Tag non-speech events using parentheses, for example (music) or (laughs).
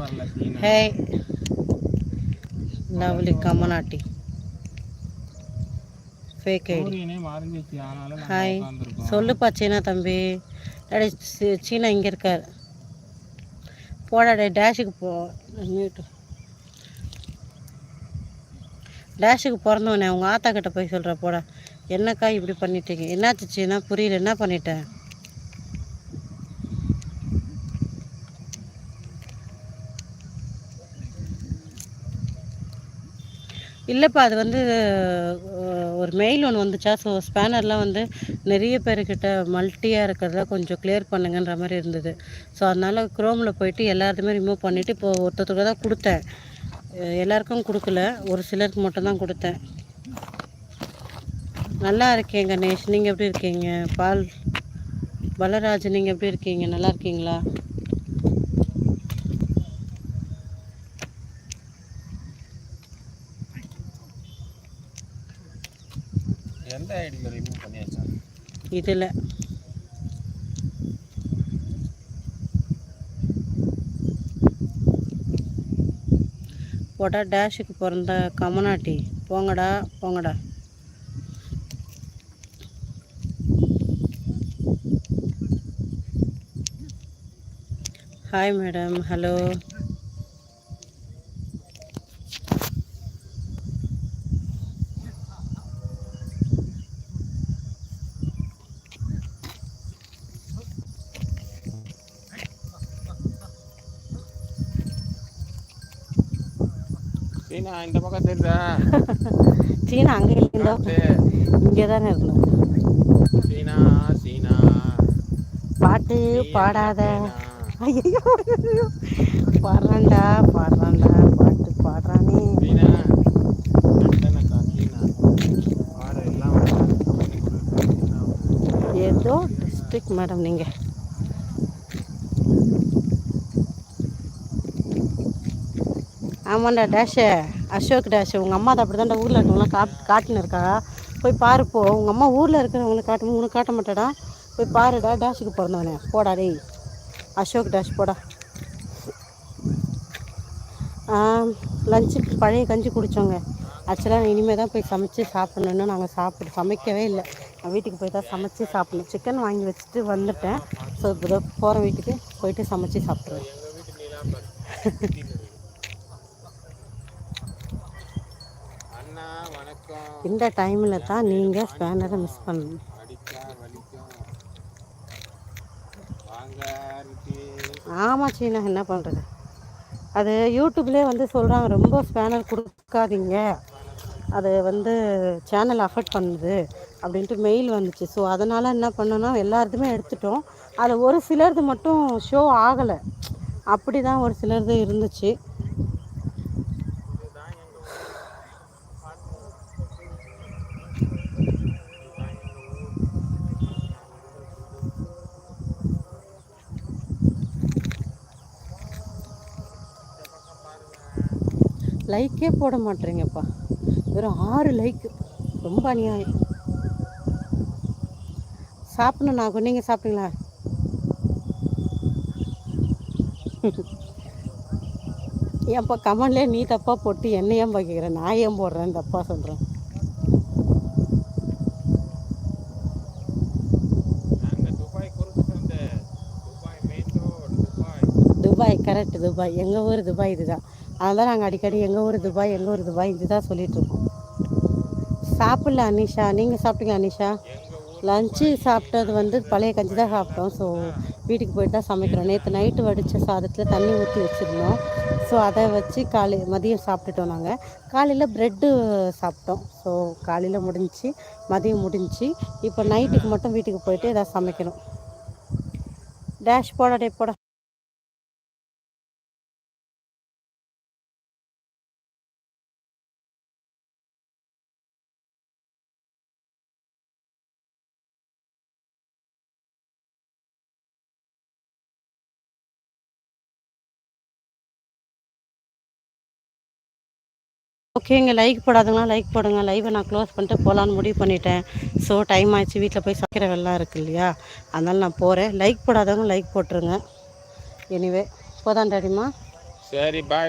வரல hey lovely கமனாட்டி fake ID hi சொல்லுப்பா சீனா தம்பி டேடி சீனா இங்கே இருக்கார். போடா டே டேஷுக்கு போ. மியூட்டு டேஷுக்கு பிறந்தவனே உங்கள் ஆத்தா கிட்ட போய் சொல்கிற போடா. என்னக்கா இப்படி பண்ணிட்டீங்க? என்னாச்சு சீனா புரியல என்ன பண்ணிட்டேன் இல்லைப்பா அது வந்து ஒரு மெயில் ஒன்று வந்துச்சா? ஸோ ஸ்பேனர்லாம் வந்து நிறைய பேர்கிட்ட மல்ட்டியாக இருக்கிறத கொஞ்சம் கிளியர் பண்ணுங்கன்ற மாதிரி இருந்தது. ஸோ அதனால் க்ரோமில் போயிட்டு எல்லாத்தையுமே ரிமூவ் பண்ணிவிட்டு இப்போ ஒருத்தருக்கு தான் கொடுத்தேன். எல்லாருக்கும் கொடுக்கல. ஒரு சிலருக்கு மட்டும்தான் கொடுத்தேன். நல்லா இருக்கேன் கணேஷ். நீங்கள் எப்படி இருக்கீங்க? பால் பலராஜ் நீங்கள் எப்படி இருக்கீங்க? நல்லா இருக்கீங்களா? எந்த ஐடியில் ரிமூவ் பண்ணியாச்சா? இதில். போட்டா டேஷுக்கு பிறந்த கமனாட்டி. போங்கடா போங்கடா. ஹாய் மேடம் ஹலோ (laughs) சீனா இந்த பக்கம் தெரியுதா சீனா அங்கே இருந்தோ. இங்கே தானே இருந்தோம் சீனா சீனா பாட்டு பாடாத. ஐயோ. பாடுறான்டா பாடுறான்டா பாட்டு பாடுறானே. ஏதோ டிஸ்ட்ரிக்ட் மேடம் நீங்கள் ஆமாண்டா டேஷு அசோக் டேஷு உங்கள் அம்மா தான் அப்படிதான்டா ஊரில் இருக்கவங்களாம் காட் காட்டுன்னு இருக்கா. போய் பாரு போ. உங்கள் அம்மா ஊரில் இருக்கிறவங்களை காட்டும் உனக்கு காட்ட மாட்டாடா. போய் பாருடா டேஷுக்கு பிறந்தவனே போடா டேய். அசோக் டேஷ் போடா. லஞ்சுக்கு பழைய கஞ்சி குடித்தோங்க ஆக்சுவலாக இனிமேல் தான் போய் சமைச்சு சாப்பிட்ணுன்னு நாங்கள் சாப்பிட்டு சமைக்கவே இல்லை. நான் வீட்டுக்கு போய் தான் சமைச்சு சாப்பிடணும். சிக்கன் வாங்கி வச்சுட்டு வந்துட்டேன். ஸோ இப்போ போகிற வீட்டுக்கு போயிட்டு சமைச்சு சாப்பிட்ருவேன் (laughs) இந்த டைமில் தான் நீங்கள் ஸ்பேனரை மிஸ் பண்ணணும் ஆமாம் சீனா என்ன பண்ணுறது அது யூடியூப்லேயே வந்து சொல்கிறாங்க ரொம்ப ஸ்பேனர் கொடுக்காதீங்க. அது வந்து சேனல் அஃபெக்ட் பண்ணுது அப்படின்ட்டு மெயில் வந்துச்சு. ஸோ அதனால் என்ன பண்ணோன்னா எல்லாருதுமே எடுத்துட்டோம். அதில் ஒரு சிலர்து மட்டும் ஷோ ஆகலை. அப்படி தான் ஒரு சிலர்து இருந்துச்சு. லைக்கே போட மாட்டேறீங்கப்பா. வெறும் ஆறு லைக் ரொம்ப அநியாயம். சாப்பிடணும் நாகும் நீங்கள் சாப்பிட்டீங்களா? ஏன்ப்பா கமெண்ட்லேயே நீ தப்பாக போட்டு என்ன ஏன் கேட்குறேன் நான் ஏன் போடுறேன் தப்பாக சொல்கிறேன் துபாய் கரெக்ட் துபாய் எங்கள் ஊர் துபாய் இதுதான். அதனால் நாங்கள் அடிக்கடி எங்கள் ஊர் துபாய் எங்கள் ஊர் துபாய் இதுதான் தான் சொல்லிகிட்ருக்கோம் சாப்பிடல அனிஷா. நீங்கள் சாப்பிட்டீங்களா அனிஷா? லஞ்சு சாப்பிட்டது வந்து பழைய கஞ்சி தான் சாப்பிட்டோம். ஸோ வீட்டுக்கு போயிட்டு தான் சமைக்கிறோம். நேற்று நைட்டு வடித்த சாதத்தில் தண்ணி ஊற்றி வச்சுருந்தோம். ஸோ அதை வச்சு காலை மதியம் சாப்பிட்டுட்டோம் நாங்கள் காலையில் ப்ரெட்டு சாப்பிட்டோம். ஸோ காலையில் முடிஞ்சுச்சு மதியம் முடிஞ்சு இப்போ நைட்டுக்கு மட்டும் வீட்டுக்கு போயிட்டு எதாவது சமைக்கணும். டேஷ் போடா டே போடா. ஓகேங்க லைக் போடாதவங்களாம் லைக் போடுங்க. லைவை நான் க்ளோஸ் பண்ணிட்டு போகலான்னு முடிவு பண்ணிட்டேன். ஸோ டைம் ஆயிடுச்சு வீட்டில் போய் சமைக்கிற வெள்ளம் இருக்குது இல்லையா? அதனால் நான் போகிறேன் லைக் போடாதவங்க லைக் போட்டுருங்க. எனிவே போதான் டாடிமா சரி பாய்